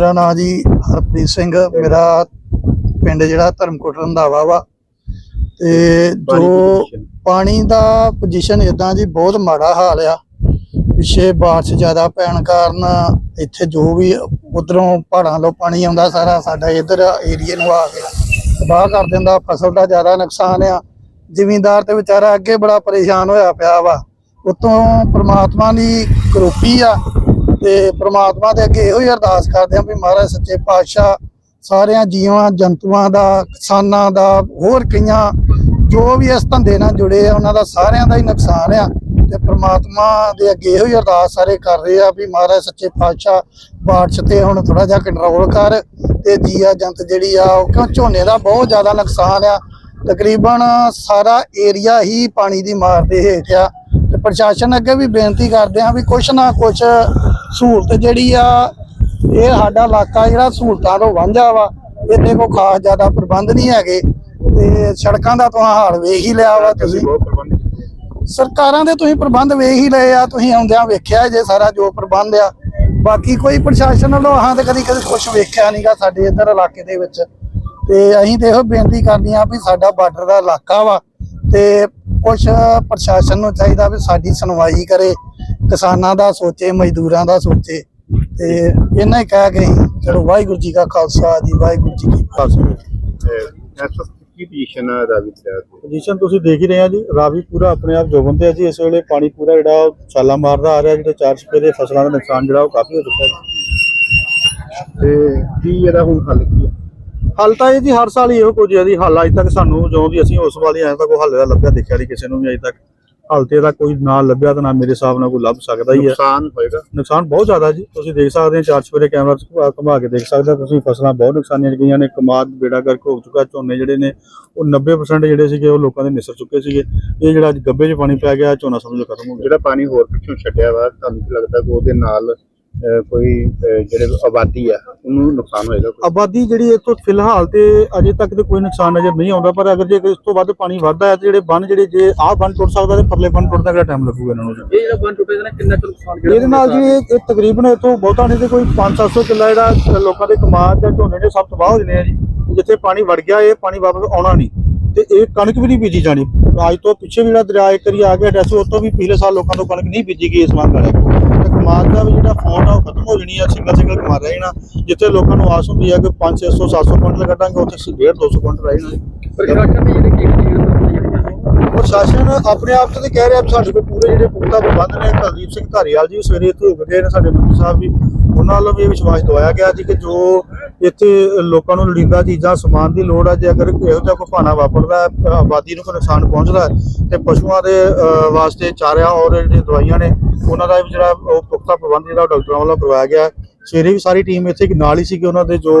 ਮੇਰਾ ਨਾਮ ਜੀ ਹਰਪ੍ਰੀਤ ਸਿੰਘ ਮੇਰਾ ਪਿੰਡ ਜਿਹੜਾ ਧਰਮਕੋਟ ਰੰਧਾਵਾ ਵਾ। ਤੇ ਜੋ ਪਾਣੀ ਦਾ ਪੋਜੀਸ਼ਨ ਇਦਾਂ ਜੀ ਬਹੁਤ ਮਾੜਾ ਹਾਲ ਆ। ਪਿੱਛੇ ਬਾਰਿਸ਼ ਜ਼ਿਆਦਾ ਪੈਣ ਕਾਰਨ ਇੱਥੇ ਜੋ ਵੀ ਉਧਰੋਂ ਪਹਾੜਾਂ ਤੋਂ ਪਾਣੀ ਆਉਂਦਾ ਸਾਰਾ ਸਾਡਾ ਇਧਰ ਏਰੀਏ ਨੂੰ ਆ ਕੇ ਤਬਾਹ ਕਰ ਦਿੰਦਾ ਫਸਲ ਦਾ ਜ਼ਿਆਦਾ ਨੁਕਸਾਨ ਆ। ਜ਼ਿਮੀਂਦਾਰ ਤੇ ਵਿਚਾਰਾ ਅੱਗੇ ਬੜਾ ਪਰੇਸ਼ਾਨ ਹੋਇਆ ਪਿਆ ਵਾ। ਉਤੋਂ ਪ੍ਰਮਾਤਮਾ ਦੀ ਕਰੋਪੀ ਆ। ਤੇ ਪ੍ਰਮਾਤਮਾ ਦੇ ਅੱਗੇ ਇਹੋ ਹੀ ਅਰਦਾਸ ਕਰਦੇ ਹਾਂ ਵੀ ਮਹਾਰਾਜ ਸੱਚੇ ਪਾਤਸ਼ਾਹ ਸਾਰਿਆਂ ਜੀਵਾਂ, ਜੰਤੂਆਂ ਦਾ, ਕਿਸਾਨਾਂ ਦਾ, ਹੋਰ ਕਈਆਂ ਜੋ ਵੀ ਇਸ ਧੰਦੇ ਨਾਲ ਜੁੜੇ ਆ, ਉਹਨਾਂ ਦਾ ਸਾਰਿਆਂ ਦਾ ਹੀ ਨੁਕਸਾਨ ਆ। ਤੇ ਪ੍ਰਮਾਤਮਾ ਦੇ ਅੱਗੇ ਇਹੋ ਹੀ ਅਰਦਾਸ ਸਾਰੇ ਕਰ ਰਹੇ ਆ ਵੀ ਮਹਾਰਾਜ ਸੱਚੇ ਪਾਤਸ਼ਾਹ ਬਾਰਿਸ਼ ਤੇ ਹੁਣ ਥੋੜਾ ਜਿਹਾ ਕੰਟਰੋਲ ਕਰ ਤੇ ਜੀਆ ਜੰਤ ਜਿਹੜੀ ਆ, ਉਹ ਕਿਉਂ ਝੋਨੇ ਦਾ ਬਹੁਤ ਜ਼ਿਆਦਾ ਨੁਕਸਾਨ ਆ। ਤਕਰੀਬਨ ਸਾਰਾ ਏਰੀਆ ਹੀ ਪਾਣੀ ਦੀ ਮਾਰ ਦੇ ਹੇਠ ਆ। ਤੇ ਪ੍ਰਸ਼ਾਸਨ ਅੱਗੇ ਵੀ ਬੇਨਤੀ ਕਰਦੇ ਆ ਵੀ ਕੁਛ ਨਾ ਕੁਛ ਸਹੂਲਤ ਜਿਹੜੀ ਆ ਇਹ ਸਾਡਾ ਇਲਾਕਾ ਜਿਹੜਾ ਸਹੂਲਤਾਂ ਤੋਂ ਵਾਂਝਾ ਵਾ ਇੱਥੇ ਕੋਈ ਖਾਸ ਜ਼ਿਆਦਾ ਪ੍ਰਬੰਧ ਨਹੀਂ ਹੈਗੇ। ਤੇ ਸੜਕਾਂ ਦਾ ਤਾਂ ਹਾਲ ਵੇਖ ਹੀ ਲਿਆ ਵਾ ਤੁਸੀਂ। ਸਰਕਾਰਾਂ ਦੇ ਤੁਸੀਂ ਪ੍ਰਬੰਧ ਵੇਖ ਹੀ ਲਏ ਆ ਤੁਸੀਂ ਆਉਂਦਿਆਂ ਵੇਖਿਆ ਜੇ ਸਾਰਾ ਜੋ ਪ੍ਰਬੰਧ ਆ। ਬਾਕੀ ਕੋਈ ਪ੍ਰਸ਼ਾਸਨ ਵੱਲੋਂ ਹਾਂ ਤੇ ਕਦੀ ਕਦੀ ਕੁਝ ਵੇਖਿਆ ਨਹੀਂਗਾ ਸਾਡੇ ਇੱਧਰ ਇਲਾਕੇ ਦੇ ਵਿੱਚ। ਤੇ ਅਸੀਂ ਤੇ ਇਹੋ ਬੇਨਤੀ ਕਰਦੇ ਆ ਵੀ ਸਾਡਾ ਬਾਰਡਰ ਦਾ ਇਲਾਕਾ ਵਾ ਤੇ ਕੁਝ ਪ੍ਰਸ਼ਾਸਨ ਨੂੰ ਚਾਹੀਦਾ ਵੀ ਸਾਡੀ ਸੁਣਵਾਈ ਕਰੇ। ਕਿਸਾਨਾਂ ਦਾ ਸੋਚੇ ਮਜ਼ਦੂਰਾਂ ਦਾ ਸੋਚੇ ਤੇ ਇਹਨਾਂ ਹੀ ਕਹਿ ਕੇ ਚਲੋ ਵਾਹਿਗੁਰੂ ਜੀ ਕਾ ਖਾਲਸਾ ਜੀ ਵਾਹਿਗੁਰੂ ਜੀ ਕੀ ਫਤਿਹ। ਕੀ ਪੋਜੀਸ਼ਨ ਹੈ ਰਾਵੀ ਪੋਜੀਸ਼ਨ ਤੁਸੀਂ ਦੇਖ ਹੀ ਰਹੇ ਆ ਜੀ ਰਾਵੀ ਪੂਰਾ ਆਪਣੇ ਆਪ ਜੋਬਨ ਤੇ ਆ ਜੀ ਇਸ ਵੇਲੇ ਪਾਣੀ ਪੂਰਾ ਜਿਹੜਾ ਛਾਲਾ ਮਾਰਦਾ ਆ ਰਿਹਾ ਜਿਹੜੇ ਚਾਰ ਛਪੇ ਦੇ ਫਸਲਾਂ ਦਾ ਨੁਕਸਾਨ ਜਿਹੜਾ ਉਹ ਕਾਫੀ ਹੋ ਚੁੱਕਾ ਹੈ ਤੇ ਕੀ ਇਹਦਾ ਹੁਣ ਹੱਲ ਕੀ ਹੈ ਹੱਲ ਤਾਂ ਇਹ ਜੀ ਹਰ ਸਾਲ ਹੀ ਇਹੋ ਕੁਝ ਹੈ ਜੀ ਹੱਲ ਅਜੇ ਤੱਕ ਸਾਨੂੰ ਜੋ ਦੀ ਅਸੀਂ ਉਸ ਵਾਲੀ ਅਜੇ ਤੱਕ ਕੋਈ ਹੱਲ ਦਾ ਲੱਭਿਆ ਦੇਖਿਆ ਨਹੀਂ ਕਿਸੇ ਨੂੰ ਵੀ ਅਜੇ ਤੱਕ। ਹੱਲ ਤੇ ਇਹਦਾ ਕੋਈ ਨਾ ਲੱਭਿਆ ਤਾਂ ਨਾ ਮੇਰੇ ਹਿਸਾਬ ਨਾਲ ਕੋਈ ਲੱਭ ਸਕਦਾ ਹੀ ਹੈ ਨੁਕਸਾਨ ਹੋਏਗਾ। ਨੁਕਸਾਨ ਬਹੁਤ ਜ਼ਿਆਦਾ ਜੀ। ਤੁਸੀਂ ਦੇਖ ਸਕਦੇ ਹੋ ਚਾਰ ਛਪੇ ਕੈਮਰਾ ਘੁਮਾ- ਕੇ ਦੇਖ ਸਕਦੇ ਹੋ ਤੁਸੀਂ ਫਸਲਾਂ ਬਹੁਤ ਨੁਕਸਾਨੀਆਂ ਗਈਆਂ ਨੇ। ਕਮਾਦ ਬੇੜਾ ਕਰਕੇ ਹੋ ਚੁੱਕਾ ਝੋਨੇ ਜਿਹੜੇ ਨੇ ਉਹ 90% ਜਿਹੜੇ ਸੀਗੇ ਉਹ ਲੋਕਾਂ ਦੇ ਨਿਸਰ ਚੁੱਕੇ ਸੀਗੇ। ਇਹ ਜਿਹੜਾ ਅੱਜ ਗੱਬੇ 'ਚ ਪਾਣੀ ਪੈ ਗਿਆ ਝੋਨਾ ਸਮਝੋ ਖਤਮ ਹੋ ਗਿਆ। ਜਿਹੜਾ ਪਾਣੀ ਹੋਰ ਪਿੱਛੋਂ ਛੱਡਿਆ ਵਾ ਤੁਹਾਨੂੰ ਕੀ ਲੱਗਦਾ ਕਿ ਉਹਦੇ ਨਾਲ ਕੋਈ ਜਿਹੜੇ ਆਬਾਦੀ ਆ ਉਹਨੂੰ ਨੁਕਸਾਨ ਹੋਏਗਾ ਕੋਈ? ਆਬਾਦੀ ਜਿਹੜੀ ਇਹ ਤੋਂ ਫਿਲਹਾਲ ਤੇ ਅਜੇ ਤੱਕ ਤੇ ਕੋਈ ਨੁਕਸਾਨ ਨਜ਼ਰ ਨਹੀਂ ਆਉਂਦਾ ਪਰ ਅਗਰ ਜੇ ਇਸ ਤੋਂ ਵੱਧ ਪਾਣੀ ਵੱਧਦਾ ਹੈ ਤੇ ਜਿਹੜੇ ਬੰਨ ਜਿਹੜੇ ਜੇ ਆਹ ਬੰਨ ਟੁੱਟ ਸਕਦਾ ਤੇ ਪਰਲੇ ਬੰਨ ਟੁੱਟਦਾ ਕਿਹੜਾ ਟਾਈਮ ਲੱਗੂਗਾ ਇਹਨਾਂ ਨੂੰ। ਇਹ ਜਿਹੜਾ ਬੰਨ ਟੁੱਟੇਗਾ ਨਾ ਕਿੰਨਾ ਕੁ ਨੁਕਸਾਨ ਇਹਦੇ ਨਾਲ ਜੀ ਇਹ ਇਹ ਤਕਰੀਬਨ ਇਥੋਂ ਬਹੁਤਾ ਨਹੀਂ ਤੇ ਕੋਈ 5-700 ਕਿੱਲਾ ਜਿਹੜਾ ਲੋਕਾਂ ਦੇ ਕਮਾਦ ਜਾਂ ਝੋਨੇ ਦੇ ਸਭ ਤਬਾਹ ਹੋ ਜਨੇ ਆ ਜੀ ਜਿੱਥੇ ਪਾਣੀ ਵੜ ਗਿਆ ਇਹ ਪਾਣੀ ਵਾਪਸ ਆਉਣਾ ਨਹੀਂ ਤੇ ਇਹ ਕਣਕ ਵੀ ਨਹੀਂ ਬੀਜੀ ਜਾਣੀ ਅੱਜ ਤੋਂ ਪਿੱਛੇ ਵੀ ਜਿਹੜਾ ਦਰਿਆ ਇੱਕ ਵਾਰੀ ਆ ਗਿਆ ਡੈਸੋ ਉਸ ਤੋਂ ਵੀ ਪਿਛਲੇ ਸਾਲ ਲੋਕਾਂ ਤੋਂ ਕਣਕ ਨਹੀਂ ਬੀਜੀ ਗਈ ਇਸ ਵਾਰ ਤੇ ਕਮਾਦ ਦਾ ਵੀ ਜਿਹੜਾ ਫੌਂਟ ਆ ਉਹ ਖਤਮ ਹੋ ਜਣੀ ਆ ਸਿੰਗਲ ਸਿੰਗਲ ਕਮਾਦ ਰਹੇ ਜਾਣਾ। ਜਿੱਥੇ ਲੋਕਾਂ ਨੂੰ ਆਸ ਹੁੰਦੀ ਆ ਕਿ 5 600 700 ਕੁਇੰਟਲ ਕੱਢਾਂਗੇ, ਉੱਥੇ 1.5 200 ਕੁਇੰਟਲ ਰਹਿ ਜਾਣਾ ਪ੍ਰਸ਼ਾਸਨ ਦੀ ਜਿਹੜੀ ਕੀ ਪ੍ਰਸ਼ਾਸਨ ਆਪਣੇ ਆਪ ਤੇ ਕਹਿ ਰਿਹਾ ਵੀ ਸਾਡੇ ਕੋਲ ਪੂਰੇ ਜਿਹੜੇ ਪੁਖਤਾ ਪ੍ਰਬੰਧ ਨੇ ਕੁਲਦੀਪ ਸਿੰਘ ਧਾਰੀਵਾਲ ਜੀ ਸਵੇਰੇ ਇੱਥੇ ਹੋ ਗਏ ਨੇ ਸਾਡੇ ਮੰਤਰੀ ਸਾਹਿਬ ਵੀ। ਉਹਨਾਂ ਵੱਲੋਂ ਵੀ ਇਹ ਵਿਸ਼ਵਾਸ ਦਵਾਇਆ ਗਿਆ ਜੀ ਕਿ ਜੋ ਇੱਥੇ ਲੋਕਾਂ ਨੂੰ ਲੋੜੀਂਦਾ ਚੀਜ਼ਾਂ ਸਮਾਨ ਦੀ ਲੋੜ ਹੈ ਜੇ ਅਗਰ ਇਹੋ ਜਿਹਾ ਕੋਈ ਭਾਣਾ ਵਾਪਰਦਾ ਹੈ, ਆਬਾਦੀ ਨੂੰ ਕੋਈ ਨੁਕਸਾਨ ਪਹੁੰਚਦਾ ਹੈ ਤੇ ਪਸ਼ੂਆਂ ਦੇ ਵਾਸਤੇ ਚਾਰਿਆ ਔਰ ਜਿਹੜੀਆਂ ਦਵਾਈਆਂ ਨੇ ਉਹਨਾਂ ਦਾ ਵੀ ਜਿਹੜਾ ਉਹ ਪੁਖਤਾ ਪ੍ਰਬੰਧ ਜਿਹੜਾ ਉਹ ਡਾਕਟਰਾਂ ਵੱਲੋਂ ਕਰਵਾਇਆ ਗਿਆ ਸਵੇਰੇ ਵੀ ਸਾਰੀ ਟੀਮ ਇੱਥੇ ਨਾਲ ਹੀ ਸੀਗੀ ਉਹਨਾਂ ਦੇ ਜੋ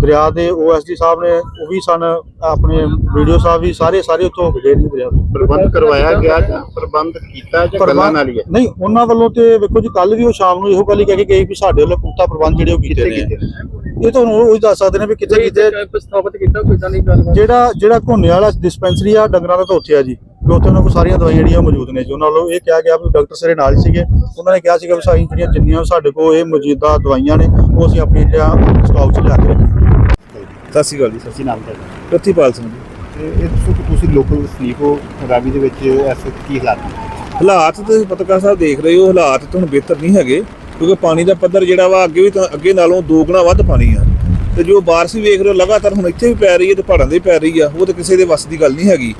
ਦਰਿਆ ਦੇ ਓਐਸਡੀ ਸਾਹਿਬ ਨੇ ਉਹ ਵੀ ਸਨ ਆਪਣੇ ਵੀਡੀਓ ਸਾਹਿਬ ਵੀ ਸਾਰੇ ਸਾਰੇ ਉੱਥੋਂ ਹੋ ਗਏ ਨੇ ਦਰਿਆ ਪ੍ਰਬੰਧ ਕਰਵਾਇਆ ਗਿਆ ਜਾਂ ਪ੍ਰਬੰਧ ਕੀਤਾ ਜਾਂ ਗੱਲਾਂ ਨਾਲ ਹੀ ਹੈ? ਨਹੀਂ ਉਹਨਾਂ ਵੱਲੋਂ ਤੇ ਵੇਖੋ ਜੀ ਕੱਲ ਵੀ ਉਹ ਸ਼ਾਮ ਨੂੰ ਇਹੋ ਗੱਲ ਹੀ ਕਹਿ ਕੇ ਗਏ ਵੀ ਸਾਡੇ ਵੱਲੋਂ ਪੁਖਤਾ ਪ੍ਰਬੰਧ ਜਿਹੜੇ ਉਹ ਕੀਤੇ ਨੇ। ਇਹ ਤੁਹਾਨੂੰ ਉਹ ਹੀ ਦੱਸ ਸਕਦੇ ਨੇ ਵੀ ਕਿੱਥੇ ਕਿੱਥੇ ਪ੍ਰਸਤਾਵਿਤ ਕੀਤਾ ਕੋਈ ਤਾਂ ਨਹੀਂ ਗੱਲ ਜਿਹੜਾ ਜਿਹੜਾ ਘੋਨੇ ਵਾਲਾ ਡਿਸਪੈਂਸਰੀ ਆ ਡੰਗਰਾਂ ਦਾ ਤਾਂ ਉੱਥੇ ਆ ਜੀ। ਵੀ ਉੱਥੇ ਉਹਨਾਂ ਕੋਲ ਸਾਰੀਆਂ ਦਵਾਈਆਂ ਜਿਹੜੀਆਂ ਮੌਜੂਦ ਨੇ ਜੀ। ਉਹਨਾਂ ਵੱਲੋਂ ਇਹ ਕਿਹਾ ਗਿਆ ਵੀ ਡਾਕਟਰ ਸਾਰੇ ਨਾਲ ਹੀ ਸੀਗੇ। ਉਹਨਾਂ ਨੇ ਕਿਹਾ ਸੀਗਾ ਵੀ ਸਾਰੀਆਂ ਜਿਹੜੀਆਂ ਜਿੰਨੀਆਂ ਸਾਡੇ ਕੋਲ ਇਹ ਮੌਜੂਦਾ ਦਵਾਈਆਂ ਨੇ ਉਹ ਅਸੀਂ ਆਪਣੀ ਜਿਹੜਾ ਸਟਾਕ 'ਚ ਲਿਆ ਕੇ ਰੱਖੀਆਂ। ਸਤਿ ਸ਼੍ਰੀ ਅਕਾਲ ਜੀ। ਸੱਚੀ ਨਾਮ ਤੁਹਾਡਾ ਪ੍ਰਤੀਪਾਲ ਸਿੰਘ ਜੀ। ਤੇ ਇਹ ਦੱਸੋ ਕਿ ਤੁਸੀਂ ਲੋਕਲ ਵਸਨੀਕ ਹੋ ਰਾਵੀ ਦੇ ਵਿੱਚ ਇਸ ਵਕਤ ਕੀ ਹਾਲਾਤ ਨੇ? ਹਾਲਾਤ ਤੁਸੀਂ ਪੱਤਰਕਾਰ ਸਾਹਿਬ ਦੇਖ ਰਹੇ ਹੋ ਹਾਲਾਤ ਤੁਹਾਨੂੰ ਬਿਹਤਰ ਨਹੀਂ ਹੈਗੇ ਕਿਉਂਕਿ ਪਾਣੀ ਦਾ ਪੱਧਰ ਜਿਹੜਾ ਵਾ ਅੱਗੇ ਵੀ ਤਾਂ ਅੱਗੇ ਨਾਲੋਂ ਦੋ ਗੁਣਾ ਵੱਧ ਪਾਣੀ ਆ। ਤੇ ਜੋ ਬਾਰਿਸ਼ ਵੀ ਵੇਖ ਰਹੇ ਹੋ ਲਗਾਤਾਰ ਹੁਣ ਇੱਥੇ ਵੀ ਪੈ ਰਹੀ ਹੈ ਤੇ ਪਹਾੜਾਂ ਦੇ ਪੈ ਰਹੀ ਆ ਉਹ ਤਾਂ ਕਿਸੇ ਦੇ ਵੱਸ ਦੀ ਗੱਲ ਨਹੀਂ ਹੈਗੀ।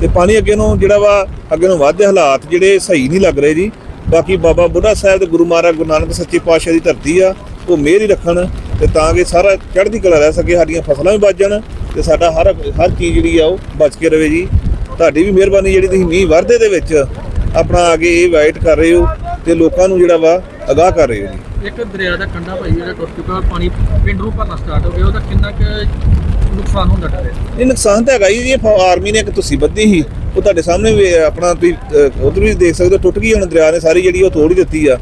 ਤੇ ਪਾਣੀ ਅੱਗੇ ਨੂੰ ਜਿਹੜਾ ਵਾ, ਅੱਗੇ ਨੂੰ ਵੱਧਦੇ ਹਾਲਾਤ ਜਿਹੜੇ ਸਹੀ ਨਹੀਂ ਲੱਗ ਰਹੇ ਜੀ। ਬਾਕੀ ਬਾਬਾ ਬੁੱਢਾ ਸਾਹਿਬ ਤੇ ਗੁਰੂ ਮਹਾਰਾਜ ਗੁਰੂ ਨਾਨਕ ਸੱਚੇ ਪਾਤਸ਼ਾਹ ਦੀ ਧਰਤੀ ਆ, ਉਹ ਮਿਹਰ ਹੀ ਰੱਖਣ ਤੇ ਤਾਂ ਕਿ ਸਾਰਾ ਚੜ੍ਹਦੀ ਕਲਾ ਰਹਿ ਸਕੇ, ਸਾਡੀਆਂ ਫਸਲਾਂ ਵੀ ਬਚ ਜਾਣ ਤੇ ਸਾਡਾ ਹਰ ਹਰ ਚੀਜ਼ ਜਿਹੜੀ ਆ ਉਹ ਬਚ ਕੇ ਰਵੇ ਜੀ। ਤੁਹਾਡੀ ਵੀ ਮਿਹਰਬਾਨੀ ਜਿਹੜੀ ਤੁਸੀਂ ਮੀਂਹ ਵਰਦੇ ਦੇ ਵਿੱਚ ਆਪਣਾ ਅੱਗੇ ਇਹ ਵਾਈਟ ਕਰ ਰਹੇ ਹੋ। ਤੇ ਲੋਕਾਂ ਨੂੰ ਜਿਹੜਾ ਵਾ ਅਗਾਹ ਕਰ ਰਹੇ ਹੋ ਜੀ ਇੱਕ ਦਰਿਆ ਦਾ ਕੰਢਾ ਭਾਈ ਜਿਹੜਾ ਟੁੱਟ ਚੁੱਕਾ ਪਾਣੀ ਪਿੰਡ ਨੂੰ ਭਰਨਾ ਸਟਾਰਟ ਹੋ ਗਿਆ ਉਹਦਾ ਕਿੰਨਾ ਕੁ ਨੁਕਸਾਨ ਹੁੰਦਾ ਡਰੇ ਇਹ ਨੁਕਸਾਨ ਤਾਂ ਹੈਗਾ ਜੀ ਇਹ ਫੌ- ਆਰਮੀ ਨੇ ਇੱਕ ਤੁਸੀਂ ਬੱਧੀ ਸੀ ਉਹ ਤੁਹਾਡੇ ਸਾਹਮਣੇ ਵੀ ਆਪਣਾ ਤੁਸੀਂ ਉਧਰ ਵੀ ਦੇਖ ਸਕਦੇ ਹੋ ਟੁੱਟ ਗਈ ਹੁਣ ਦਰਿਆ ਨੇ ਸਾਰੀ ਜਿਹੜੀ ਉਹ ਤੋੜ ਹੀ ਦਿੱਤੀ ਆ।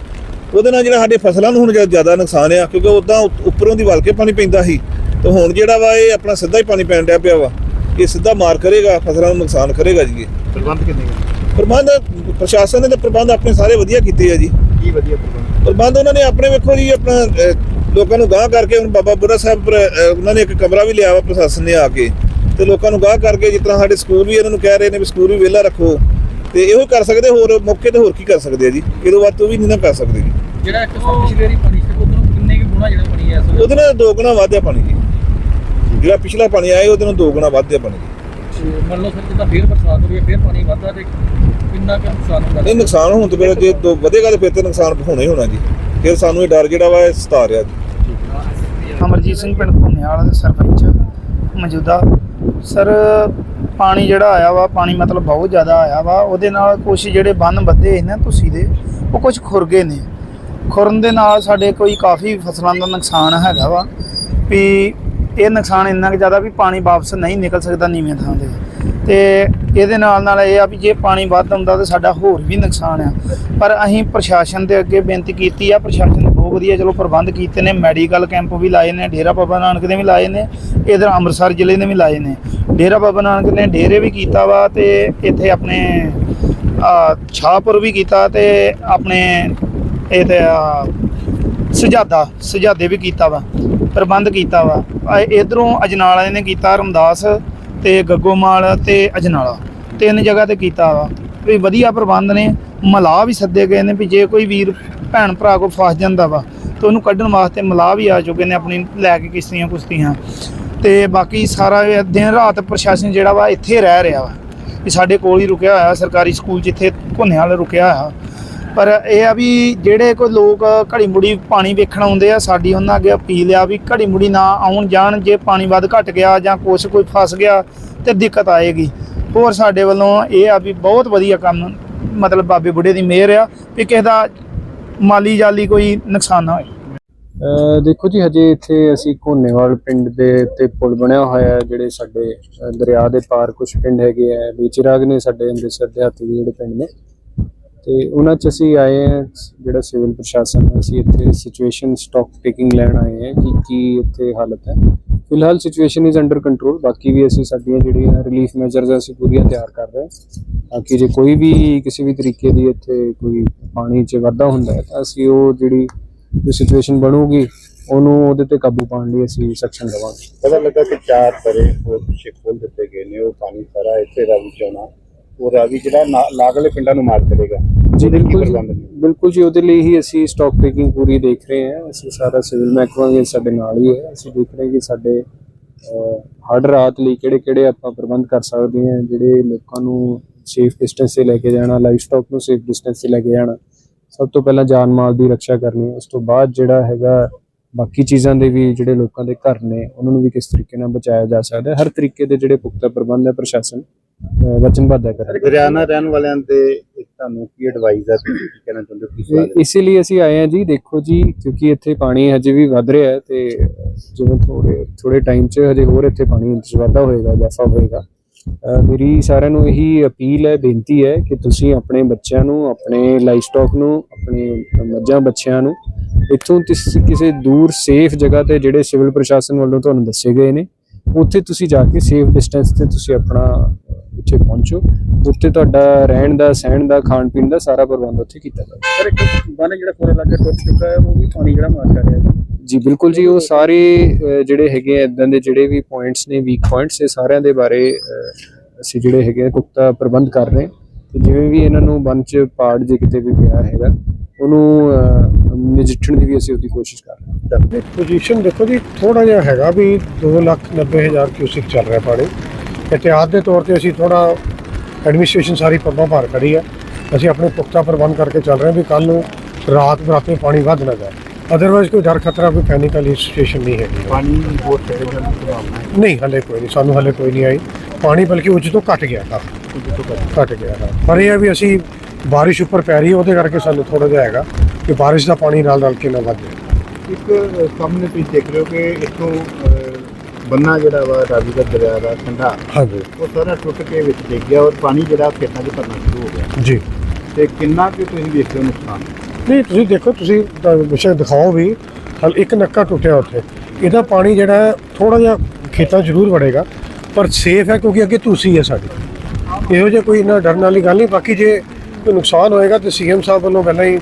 ਉਹਦੇ ਨਾਲ ਜਿਹੜਾ ਸਾਡੇ ਫਸਲਾਂ ਨੂੰ ਹੁਣ ਜ਼ਿਆ- ਜ਼ਿਆਦਾ ਨੁਕਸਾਨ ਆ ਕਿਉਂਕਿ ਉਦਾਂ ਉੱਪਰੋਂ ਦੀ ਵਲ ਕੇ ਪਾਣੀ ਪੈਂਦਾ ਸੀ। ਤੇ ਹੁਣ ਜਿਹੜਾ ਵਾ ਇਹ ਆਪਣਾ ਸਿੱਧਾ ਹੀ ਪਾਣੀ ਪੈਣ ਡਿਆ ਪਿਆ ਵਾ ਇਹ ਸਿੱਧਾ ਮਾਰ ਕਰੇਗਾ ਫਸਲਾਂ ਨੂੰ ਨੁਕਸਾਨ ਕਰੇਗਾ ਜੀ ਇਹ। ਪ੍ਰਬੰਧ ਕਿੰਨੇ? ਪ੍ਰਬੰਧ ਪ੍ਰਸ਼ਾਸਨ ਨੇ ਤਾਂ ਪ੍ਰਬੰਧ ਆਪਣੇ ਸਾਰੇ ਵਧੀਆ ਕੀਤੇ ਆ ਜੀ। ਕੀ ਵਧੀਆ ਪ੍ਰਬੰਧ? ਪ੍ਰਬੰਧ ਉਹਨਾਂ ਨੇ ਆਪਣੇ ਵੇਖੋ ਜੀ ਆਪਣਾ ਅਹ, ਲੋਕਾਂ ਨੂੰ ਗਾਹ ਕਰਕੇ ਹੁਣ ਬਾਬਾ ਬੁੱਢਾ ਸਾਹਿਬ ਪਰ, ਅਹ, ਉਹਨਾਂ ਨੇ ਇੱਕ ਕਮਰਾ ਵੀ ਲਿਆ ਵਾ ਪ੍ਰਸ਼ਾਸਨ ਨੇ ਆ ਕੇ। ਤੇ ਲੋਕਾਂ ਨੂੰ ਗਾਹ ਕਰਕੇ ਜਿਸ ਤਰ੍ਹਾਂ ਸਾਡੇ ਸਕੂਲ ਵੀ ਇਹਨਾਂ ਨੂੰ ਕਹਿ ਰਹੇ ਨੇ ਵੀ ਸਕੂਲ ਵੀ ਵਿਹਲਾ ਰੱਖੋ। ਤੇ ਇਹੋ ਕਰ ਸਕਦੇ ਹੋਰ ਮੌਕੇ ਤੇ ਹੋਰ ਕੀ ਕਰ ਸਕਦੇ ਆ ਜੀ? ਇਹਦੋਂ ਵੱਧ ਤੋਂ ਵੀ ਨਹੀਂ ਨਾ ਕਰ ਸਕਦੇ ਜੀ। ਜਿਹੜਾ ਇੱਕ ਸੌ ਪਿਛਲੇ ਵਾਰੀ ਪਾਣੀ ਸੀ ਉਹਦੋਂ ਕਿੰਨੇ ਕੁ ਗੁਣਾ ਜਿਹੜਾ ਪਾਣੀ ਹੈ ਇਸ ਵੇਲੇ? ਉਹਦੇ ਨਾਲ ਦੋ ਗੁਣਾ ਵਧਿਆ ਪਾਣੀ ਜੀ। ਜਿਹੜਾ ਪਿਛਲਾ ਪਾਣੀ ਆਇਆ ਉਹਦੇ ਨਾਲ ਦੋ ਗੁਣਾ ਵਧਿਆ ਪਾਣੀ ਜੀ। ਮੰਨ ਲਓ ਸਰ ਜਿੱਦਾਂ ਫੇਰ ਬਰਸਾਤ ਹੋ ਰਹੀ ਹੈ ਫੇਰ ਪਾਣੀ ਵੱਧਦਾ ਤੇ ਕਿੰਨਾ ਕੁ ਨੁਕਸਾਨ ਹੁੰਦਾ? ਨਹੀਂ ਨੁਕਸਾਨ ਹੋਣ ਤੋਂ ਪਹਿਲਾਂ ਜੇ ਦੋ ਵਧੇਗਾ ਤੇ ਫਿਰ ਤੇ ਨੁਕਸਾਨ ਹੋਣਾ ਹੀ ਹੋਣਾ ਜੀ। ਫਿਰ ਸਾਨੂੰ ਇਹ ਡਰ ਜਿਹੜਾ ਵਾ ਇਹ ਸਤਾ ਰਿਹਾ ਜੀ। ਅਮਰਜੀਤ ਸਿੰਘ ਪਿੰਡ ਘੁੰਨੇਵਾਲ ਸਰਪੰਚ ਮੌਜੂਦਾ। ਸਰ ਪਾਣੀ ਜਿਹੜਾ ਆਇਆ ਵਾ ਪਾਣੀ ਮਤਲਬ ਬਹੁਤ ਜ਼ਿਆਦਾ ਆਇਆ ਵਾ ਉਹਦੇ ਨਾਲ ਕੁਝ ਜਿਹੜੇ ਬੰਨ ਬੱਧੇ ਨਾ ਤੁਸੀਂ ਦੇ ਉਹ ਕੁਝ ਖੁਰ ਗਏ ਨੇ। ਖੁਰਨ ਦੇ ਨਾਲ ਸਾਡੇ ਕੋਈ ਕਾਫੀ ਫਸਲਾਂ ਦਾ ਨੁਕਸਾਨ ਹੈਗਾ ਵਾ ਵੀ ਇਹ ਨੁਕਸਾਨ ਇੰਨਾ ਕੁ ਜ਼ਿਆਦਾ ਵੀ ਪਾਣੀ ਵਾਪਸ ਨਹੀਂ ਨਿਕਲ ਸਕਦਾ ਨੀਵੇਂ ਥਾਂ ਤੇ। ਤੇ ਇਹਦੇ ਨਾਲ ਨਾਲ ਇਹ ਆ ਵੀ ਜੇ ਪਾਣੀ ਵੱਧ ਆਉਂਦਾ ਤਾਂ ਸਾਡਾ ਹੋਰ ਵੀ ਨੁਕਸਾਨ ਆ। ਪਰ ਅਸੀਂ ਪ੍ਰਸ਼ਾਸਨ ਦੇ ਅੱਗੇ ਬੇਨਤੀ ਕੀਤੀ ਆ, ਪ੍ਰਸ਼ਾਸਨ ਨੇ ਬਹੁਤ ਵਧੀਆ ਚਲੋ ਪ੍ਰਬੰਧ ਕੀਤੇ ਨੇ, ਮੈਡੀਕਲ ਕੈਂਪ ਵੀ ਲਾਏ ਨੇ, ਡੇਰਾ ਬਾਬਾ ਨਾਨਕ ਦੇ ਵੀ ਲਾਏ ਨੇ, ਇਧਰ ਅੰਮ੍ਰਿਤਸਰ ਜ਼ਿਲ੍ਹੇ ਦੇ ਵੀ ਲਾਏ ਨੇ। ਡੇਰਾ ਬਾਬਾ ਨਾਨਕ ਨੇ ਡੇਰੇ ਵੀ ਕੀਤਾ ਵਾ ਤੇ ਇੱਥੇ ਆਪਣੇ ਆ ਛਾਪੁਰ ਵੀ ਕੀਤਾ ਤੇ ਆਪਣੇ, ਇਹ ਤੇ ਸੁਝਾਦਾ ਸੁਝਾਦੇ ਵੀ ਕੀਤਾ ਵਾ, ਪ੍ਰਬੰਧ ਕੀਤਾ ਵਾ। ਇਧਰੋਂ ਅਜਨਾਲਾ ਨੇ ਕੀਤਾ ਰਮਦਾਸ ਤੇ ਗੱਗੋਮਾਲ ਤੇ ਅਜਨਾਲਾ, ਤਿੰਨ ਜਗ੍ਹਾ ਤੇ ਕੀਤਾ ਵਾ। ਵੀ ਵਧੀਆ ਪ੍ਰਬੰਧ ਨੇ, ਮਲਾਹ ਵੀ ਸੱਦੇ ਗਏ ਨੇ ਵੀ ਜੇ ਕੋਈ ਵੀਰ, ਭੈਣ, ਭਰਾ ਕੋ ਫਸ ਜਾਂਦਾ ਵਾ, ਤੇ ਉਹਨੂੰ ਕੱਢਣ ਵਾਸਤੇ ਮਲਾਹ ਵੀ ਆ ਚੁੱਕੇ ਨੇ ਆਪਣੀ ਲੈ ਕੇ ਕਿਸ਼ਤੀਆਂ ਕੁਸ਼ਤੀਆਂ। ਤੇ ਬਾਕੀ ਸਾਰਾ ਦਿਨ ਰਾਤ ਪ੍ਰਸ਼ਾਸਨ ਜਿਹੜਾ ਵਾ ਇੱਥੇ ਰਹਿ ਰਿਹਾ ਵਾ। ਵੀ ਸਾਡੇ ਕੋਲ ਹੀ ਰੁਕਿਆ ਹੋਇਆ, ਸਰਕਾਰੀ ਸਕੂਲ ਜਿੱਥੇ ਘੁੰਨੇਵਾਲ ਰੁਕਿਆ ਹੋਇਆ। ਪਰ ਇਹ ਆ ਵੀ ਜਿਹੜੇ ਕੋਈ ਲੋਕ ਘੜੀ ਮੁੜੀ ਪਾਣੀ ਵੇਖਣ ਆਉਂਦੇ ਆ, ਸਾਡੀ ਉਹਨਾਂ ਅੱਗੇ ਅਪੀਲ ਆ ਵੀ ਘੜੀ ਮੁੜੀ ਨਾ ਆਉਣ ਜਾਣ, ਜੇ ਪਾਣੀ ਵੱਧ ਘਟ ਗਿਆ ਜਾਂ ਕੁਛ ਕੋਈ ਫਸ ਗਿਆ ਤੇ ਦਿੱਕਤ ਆਏਗੀ। ਹੋਰ ਸਾਡੇ ਵੱਲੋਂ ਇਹ ਆ ਵੀ ਬਹੁਤ ਵਧੀਆ ਕੰਮ, ਮਤਲਬ ਬਾਬੇ ਬੁੱਢੇ ਦੀ ਮਿਹਰ ਆ ਵੀ ਕਿਸੇ ਦਾ ਮਾਲੀ ਜਾਲੀ ਕੋਈ ਨੁਕਸਾਨ ਨਾ ਹੋਏ। ਦੇਖੋ ਜੀ, ਹਜੇ ਇੱਥੇ ਅਸੀਂ ਕੋਨੇਵਾਲ ਪਿੰਡ ਦੇ ਉੱਤੇ ਪੁਲ ਬਣਿਆ ਹੋਇਆ ਹੈ, ਜਿਹੜੇ ਸਾਡੇ ਦਰਿਆ ਦੇ ਪਾਰ ਕੁਝ ਪਿੰਡ ਹੈਗੇ ਆ। ਬੀਚਰਾਗ ਨੇ ਸਾਡੇ ਅੰਮ੍ਰਿਤਸਰ ਦਿਹਾਤੀ ਦੇ ਜਿਹੜੇ ਪਿੰਡ ਨੇ। ਤੇ ਉਹਨਾਂ ਚ ਅਸੀਂ ਆਏ ਹਾਂ, ਜਿਹੜਾ ਸਿਵਲ ਪ੍ਰਸ਼ਾਸਨ ਹੈ, ਅਸੀਂ ਇੱਥੇ ਸਿਚੁਏਸ਼ਨ ਸਟਾਕ ਟੇਕਿੰਗ ਲੈਣ ਆਏ ਹਾਂ ਕਿ ਕੀ ਇੱਥੇ ਹਾਲਤ ਹੈ। ਫਿਲਹਾਲ ਸਿਚੁਏਸ਼ਨ ਇਜ਼ ਅੰਡਰ ਕੰਟਰੋਲ ਬਾਕੀ ਵੀ ਅਸੀਂ ਸਾਡੀਆਂ ਜਿਹੜੀਆਂ ਰਿਲੀਫ ਮੈਜਰਸ ਅਸੀਂ ਪੂਰੀਆਂ ਤਿਆਰ ਕਰ ਰਹੇ ਹਾਂ। ਤਾਂ ਕਿ ਜੇ ਕੋਈ ਵੀ ਕਿਸੇ ਵੀ ਤਰੀਕੇ ਦੀ ਇੱਥੇ ਕੋਈ ਪਾਣੀ 'ਚ ਵਾਧਾ ਹੁੰਦਾ ਹੈ, ਤਾਂ ਅਸੀਂ ਉਹ ਜਿਹੜੀ ਸਿਚੁਏਸ਼ਨ ਬਣੂਗੀ, ਉਹਨੂੰ ਉਹਦੇ ਤੇ ਕਾਬੂ ਪਾਉਣ ਲਈ ਅਸੀਂ ਸੈਕਸ਼ਨ ਲਵਾਂਗੇ ਪਤਾ ਲੱਗਾ ਕਿ ਚਾਰ ਬਰੇ ਹੋਰ ਪਿੱਛੇ ਖੋਲ ਦਿੱਤੇ ਗਏ ਨੇ, ਉਹ ਪਾਣੀ ਸਾਰਾ ਇੱਥੇ ਦਾ ਚ ਆਉਣਾ ਉਹ ਰਾਵੀ ਜਿਹੜਾ ਨਾ- ਲਾਗਲੇ ਪਿੰਡਾਂ ਨੂੰ ਮਾਰ ਕਰੇਗਾ। ਜੀ ਬਿਲਕੁਲ? ਜੀ। ਬਿਲਕੁਲ ਜੀ ਉਹਦੇ ਲਈ ਹੀ ਅਸੀਂ ਸਟਾਕ ਟੇਕਿੰਗ ਪੂਰੀ ਦੇਖ ਰਹੇ ਹਾਂ। ਅਸੀਂ ਸਾਰਾ ਸਿਵਲ ਮਹਿਕਮਾ ਵੀ ਸਾਡੇ ਨਾਲ ਹੀ ਹੈ। ਅਸੀਂ ਦੇਖ ਰਹੇ ਹਾਂ ਕਿ ਸਾਡੇ ਹੜ ਰਾਤ ਲਈ ਕਿਹੜੇ ਕਿਹੜੇ ਆਪਾਂ ਪ੍ਰਬੰਧ ਕਰ ਸਕਦੇ ਹਾਂ ਜਿਹੜੇ ਲੋਕਾਂ ਨੂੰ ਸੇਫ ਡਿਸਟੈਂਸ ਤੇ ਲੈ ਕੇ ਜਾਣਾ ਲਾਈਫ ਸਟਾਕ ਨੂੰ ਸੇਫ ਡਿਸਟੈਂਸ ਤੇ ਲੈ ਕੇ ਜਾਣਾ। ਸਭ ਤੋਂ ਪਹਿਲਾਂ ਜਾਨ ਮਾਲ ਦੀ ਰੱਖਿਆ ਕਰਨੀ ਉਸ ਤੋਂ ਬਾਅਦ ਜਿਹੜਾ ਹੈਗਾ ਬਾਕੀ ਚੀਜ਼ਾਂ ਦੇ ਵੀ ਜਿਹੜੇ ਲੋਕਾਂ ਦੇ ਘਰ ਨੇ ਉਹਨਾਂ ਨੂੰ ਵੀ ਕਿਸ ਤਰੀਕੇ ਨਾਲ ਬਚਾਇਆ ਜਾ ਸਕਦਾ ਹੈ। ਹਰ ਤਰੀਕੇ ਦੇ ਜਿਹੜੇ ਪੁਖਤਾ ਪ੍ਰਬੰਧ ਹੈ ਪ੍ਰਸ਼ਾਸਨ ਵਚਨਬੱਧ ਹੈ ਕਰਨ ਨਾਲ ਰਹਿਣ ਵਾਲਿਆਂ ਦੇ ਤੁਹਾਨੂੰ ਕੀ ਐਡਵਾਈਸ ਹੈ ਤੁਸੀਂ ਕੀ ਕਹਿਣਾ ਚਾਹੁੰਦੇ ਹੋ ਹੈ? ਤੇ ਇਸੇ ਲਈ ਅਸੀਂ ਆਏ ਹਾਂ ਜੀ ਦੇਖੋ ਜੀ ਕਿਉਂਕਿ ਇੱਥੇ ਪਾਣੀ ਹਜੇ ਵੀ ਵੱਧ ਰਿਹਾ ਹੈ ਤੇ ਜਿਵੇਂ ਥੋੜੇ ਥੋੜੇ ਟਾਈਮ 'ਚ ਹਜੇ ਹੋਰ ਇੱਥੇ ਪਾਣੀ ਇੰਚ ਵਾਧਾ ਹੋਏਗਾ ਇਜ਼ਾਫਾ ਹੋਏਗਾ ਅਹ ਮੇਰੀ ਸਾਰਿਆਂ ਨੂੰ ਇਹੀ ਅਪੀਲ ਹੈ ਬੇਨਤੀ ਹੈ ਕਿ ਤੁਸੀਂ ਆਪਣੇ ਬੱਚਿਆਂ ਨੂੰ ਆਪਣੇ ਲਾਈਫ ਸਟਾਕ ਨੂੰ ਆਪਣੇ ਮੱਝਾਂ ਬੱਚਿਆਂ ਨੂੰ ਇੱਥੋਂ ਕਿਸੇ ਦੂਰ ਸੇਫ ਜਗ੍ਹਾ ਤੇ ਜਿਹੜੇ ਸਿਵਲ ਪ੍ਰਸ਼ਾਸਨ ਵੱਲੋਂ ਤੁਹਾਨੂੰ ਦੱਸੇ ਗਏ ਨੇ ਉੱਥੇ ਤੁਸੀਂ ਜਾ ਕੇ ਸੇਫ ਡਿਸਟੈਂਸ ਤੇ ਤੁਸੀਂ ਆਪਣਾ ਉੱਥੇ ਪਹੁੰਚੋ। ਉੱਥੇ ਤੁਹਾਡਾ ਰਹਿਣ ਦਾ ਸਹਿਣ ਦਾ ਖਾਣ ਪੀਣ ਦਾ ਸਾਰਾ ਪ੍ਰਬੰਧ ਉੱਥੇ ਕੀਤਾ ਜਾਵੇ ਸਰ ਇੱਕ ਬੰਨ ਜਿਹੜਾ ਕੋਰੇ ਲੱਗੇ ਟੁੱਟ ਚੁੱਕਾ ਹੈ ਉਹ ਵੀ ਪਾਣੀ ਜਿਹੜਾ ਮਾਰ ਕਰ ਰਿਹਾ ਹੈ। ਜੀ ਬਿਲਕੁਲ ਜੀ ਉਹ ਸਾਰੇ ਜਿਹੜੇ ਹੈਗੇ ਆ ਇਦਾਂ ਦੇ ਜਿਹੜੇ ਵੀ ਪੁਆਇੰਟਸ ਨੇ ਵੀਕ ਪੁਆਇੰਟਸ ਇਹ ਸਾਰਿਆਂ ਦੇ ਬਾਰੇ ਅਸੀਂ ਜਿਹੜੇ ਹੈਗੇ ਪੁਖਤਾ ਪ੍ਰਬੰਧ ਕਰ ਰਹੇ ਤੇ ਜਿਵੇਂ ਵੀ ਇਹਨਾਂ ਨੂੰ ਬੰਨ ਚ ਪਾੜ ਜੇ ਕਿਤੇ ਵੀ ਪਿਆ ਹੈਗਾ ਉਹਨੂੰ ਨਜਿੱਠਣ ਦੀ ਵੀ ਅਸੀਂ ਉਹਦੀ ਕੋਸ਼ਿਸ਼ ਕਰ ਰਹੇ ਹਾਂ। ਪੋਜੀਸ਼ਨ ਦੇਖੋ ਜੀ ਥੋੜਾ ਜਿਹਾ ਹੈਗਾ ਵੀ 290000 ਕਿਊਸਿਕ ਚੱਲ ਰਿਹਾ ਪਾਣੀ। ਇhtiyat ਦੇ ਤੌਰ ਤੇ ਅਸੀਂ ਥੋੜਾ ਐਡਮਿਨਿਸਟ੍ਰੇਸ਼ਨ ਸਾਰੀ ਪੱਬਾਂ ਭਾਰ ਕਰੀ ਹੈ ਅਸੀਂ ਆਪਣੇ ਪੁਖਤਾ ਪ੍ਰਬੰਧ ਕਰਕੇ ਚੱਲ ਰਹੇ ਹਾਂ ਵੀ ਕੱਲ ਨੂੰ ਰਾਤ ਬਰਾਤੇ ਪਾਣੀ ਵੱਧ ਨਾ ਜਾਏ। ਅਦਰਵਾਈਜ਼ ਕੋਈ ਡਰ ਖਤਰਾ ਕੋਈ ਪੈਨਿਕ ਵਾਲੀ ਸਿਚੁਏਸ਼ਨ ਨਹੀਂ ਹੈਗੀ। ਪਾਣੀ ਜਾਣ ਦੀ ਸੰਭਾਵਨਾ ਹੈ। ਨਹੀਂ ਹਲੇ ਕੋਈ ਨਹੀਂ। ਸਾਨੂੰ ਹਲੇ ਕੋਈ ਨਹੀਂ ਆਈ। ਪਾਣੀ ਬਲਕਿ ਉੱਚ ਤੋਂ ਘਟ ਗਿਆ ਕਾਫੀ ਘਟ। ਗਿਆ ਹਾਂ। ਪਰ ਇਹ ਹੈ ਵੀ ਅਸੀਂ ਬਾਰਿਸ਼ ਉੱਪਰ ਪੈ ਰਹੀ ਹੈ ਉਹਦੇ ਕਰਕੇ ਸਾਨੂੰ ਥੋੜਾ ਜਿਹਾ ਹੈਗਾ। ਕਿ ਬਾਰਿਸ਼ ਦਾ ਪਾਣੀ ਨਾਲ ਰਲ ਕੇ ਨਾ ਵੱਧ। ਜਾਏ ਇੱਕ ਸਾਹਮਣੇ ਤੁਸੀਂ ਦੇਖ ਰਹੇ ਹੋ ਕਿ ਇੱਥੋਂ ਬੰਨਾ ਜਿਹੜਾ ਵਾ ਰਾਵੀ ਦਾ ਦਰਿਆ ਦਾ ਠੰਡਾ ਹਾਂਜੀ। ਉਹ ਸਾਰਾ ਟੁੱਟ ਕੇ ਵਿੱਚ ਡਿੱਗ ਗਿਆ ਔਰ ਪਾਣੀ ਜਿਹੜਾ ਖੇਤਾਂ 'ਚ ਭਰਨਾ ਸ਼ੁਰੂ ਹੋ ਗਿਆ। ਜੀ। ਤੇ ਕਿੰਨਾ ਕਿ ਤੁਸੀਂ ਵੇਖਦੇ ਹੋ ਨੁਕਸਾਨ? ਨਹੀਂ ਤੁਸੀਂ ਦੇਖੋ ਤੁਸੀਂ ਬੇਸ਼ੱਕ ਦਿਖਾਓ ਵੀ ਹਲ ਇੱਕ ਨੱਕਾ ਟੁੱਟਿਆ ਉੱਥੇ। ਇਹਦਾ ਪਾਣੀ ਜਿਹੜਾ ਥੋੜਾ ਜਿਹਾ ਖੇਤਾਂ 'ਚ ਜ਼ਰੂਰ ਵੜੇਗਾ ਪਰ ਸੇਫ ਹੈ ਕਿਉਂਕਿ ਅੱਗੇ ਤੁਸੀਂ ਹੈ ਸਾਡੀ। ਇਹੋ ਜਿਹਾ ਕੋਈ ਇੰਨਾ ਡਰਨ ਵਾਲੀ ਗੱਲ ਨਹੀਂ ਬਾਕੀ ਜੇ ਕੋਈ ਨੁਕਸਾਨ ਹੋਏਗਾ ਤੇ ਸੀਐਮ ਸਾਹਿਬ ਵੱਲੋਂ ਪਹਿਲਾਂ ਹੀ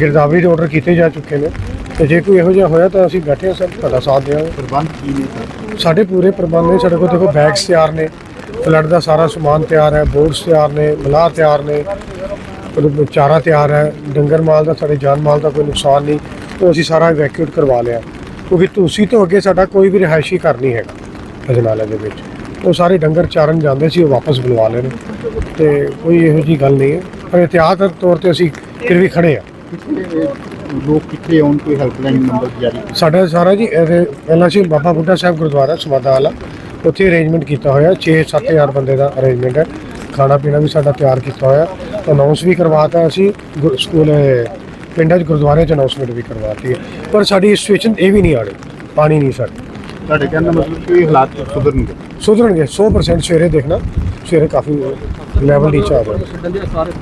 ਗਿਰਦਾਵਰੀ ਦੇ ਆਰਡਰ ਕੀਤੇ ਜਾ ਚੁੱਕੇ ਨੇ। ਤੇ ਜੇ ਕੋਈ ਇਹੋ ਜਿਹਾ ਹੋਇਆ ਤਾਂ ਅਸੀਂ ਬੈਠੇ ਹਾਂ ਸਰ ਤੁਹਾਡਾ ਸਾਥ ਦੇਵਾਂਗੇ ਪ੍ਰਬੰਧ ਕੀ ਨੇ ਸਰ? ਸਾਡੇ ਪੂਰੇ ਪ੍ਰਬੰਧ ਨੇ ਸਾਡੇ ਕੋਲ ਦੇਖੋ ਬੈਗਸ ਤਿਆਰ ਨੇ ਫਲੱਡ ਦਾ ਸਾਰਾ ਸਮਾਨ ਤਿਆਰ ਹੈ ਬੋਰਡਸ ਤਿਆਰ ਨੇ ਮਲਾਹ ਤਿਆਰ ਨੇ ਚਾਰਾ ਤਿਆਰ ਹੈ ਡੰਗਰ ਮਾਲ ਦਾ ਸਾਡੇ ਜਾਨ ਮਾਲ ਦਾ ਕੋਈ ਨੁਕਸਾਨ ਨਹੀਂ ਉਹ ਅਸੀਂ ਸਾਰਾ ਇਵੈਕਿਊਟ ਕਰਵਾ ਲਿਆ। ਕਿਉਂਕਿ ਤੁਸੀਂ ਤੋਂ ਅੱਗੇ ਸਾਡਾ ਕੋਈ ਵੀ ਰਿਹਾਇਸ਼ੀ ਘਰ ਨਹੀਂ ਹੈਗਾ ਅਜਨਾਲੇ ਦੇ ਵਿੱਚ। ਉਹ ਸਾਰੇ ਡੰਗਰ ਚਾਰਨ ਜਾਂਦੇ ਸੀ ਉਹ ਵਾਪਸ ਬੁਲਵਾ ਨੇ। ਤੇ ਕੋਈ ਇਹੋ ਜੀ ਗੱਲ ਨਹੀਂ ਹੈ। ਪਰ ਇਤਿਹਾਸ ਤੌਰ ਤੇ ਅਸੀਂ ਫਿਰ ਵੀ ਖੜੇ ਆ ਕਿੱਥੇ ਲੋਕ ਕਿੱਥੇ ਆਉਣ ਕੋਈ ਹੈਲਪਲਾਈਨ ਨੰਬਰ ਜਾਰੀ? ਸਾਡਾ ਸਾਰਾ ਜੀ ਇਹਦੇ ਪਹਿਲਾਂ ਸੀ ਬਾਬਾ ਬੁੱਢਾ ਸਾਹਿਬ ਗੁਰਦੁਆਰਾ ਸਮਾਦਾ ਵਾਲਾ ਉੱਥੇ ਅਰੇਂਜਮੈਂਟ ਕੀਤਾ ਹੋਇਆ 6-7000 ਬੰਦੇ ਦਾ ਅਰੇਂਜਮੈਂਟ ਹੈ। ਖਾਣਾ ਪੀਣਾ ਵੀ ਸਾਡਾ ਤਿਆਰ ਕੀਤਾ ਹੋਇਆ। ਅਨਾਉਂਸ ਵੀ ਕਰਵਾਤਾ ਅਸੀਂ ਸਕੂਲ ਪਿੰਡਾਂ 'ਚ ਗੁਰਦੁਆਰੇ 'ਚ ਅਨਾਉਂਸਮੈਂਟ ਵੀ ਕਰਵਾਤੀ ਹੈ। ਪਰ ਸਾਡੀ ਸਿਚੁਏਸ਼ਨ ਇਹ ਵੀ ਨਹੀਂ ਆੜੀ ਪਾਣੀ ਨਹੀਂ ਸਾਡੀ। ਤੁਹਾਡੇ ਕਹਿਣ ਦਾ ਮਤਲਬ ਕਿ ਇਹ ਹਾਲਾਤ ਸੁਧਰਨਗੇ? ਸੁਧਰਨਗੇ 100% ਸਵੇਰੇ ਦੇਖਣਾ। ਸਵੇਰੇ ਕਾਫੀ ਲੈਵਲ ਨੀਚੇ ਆ ਸਾਰੇ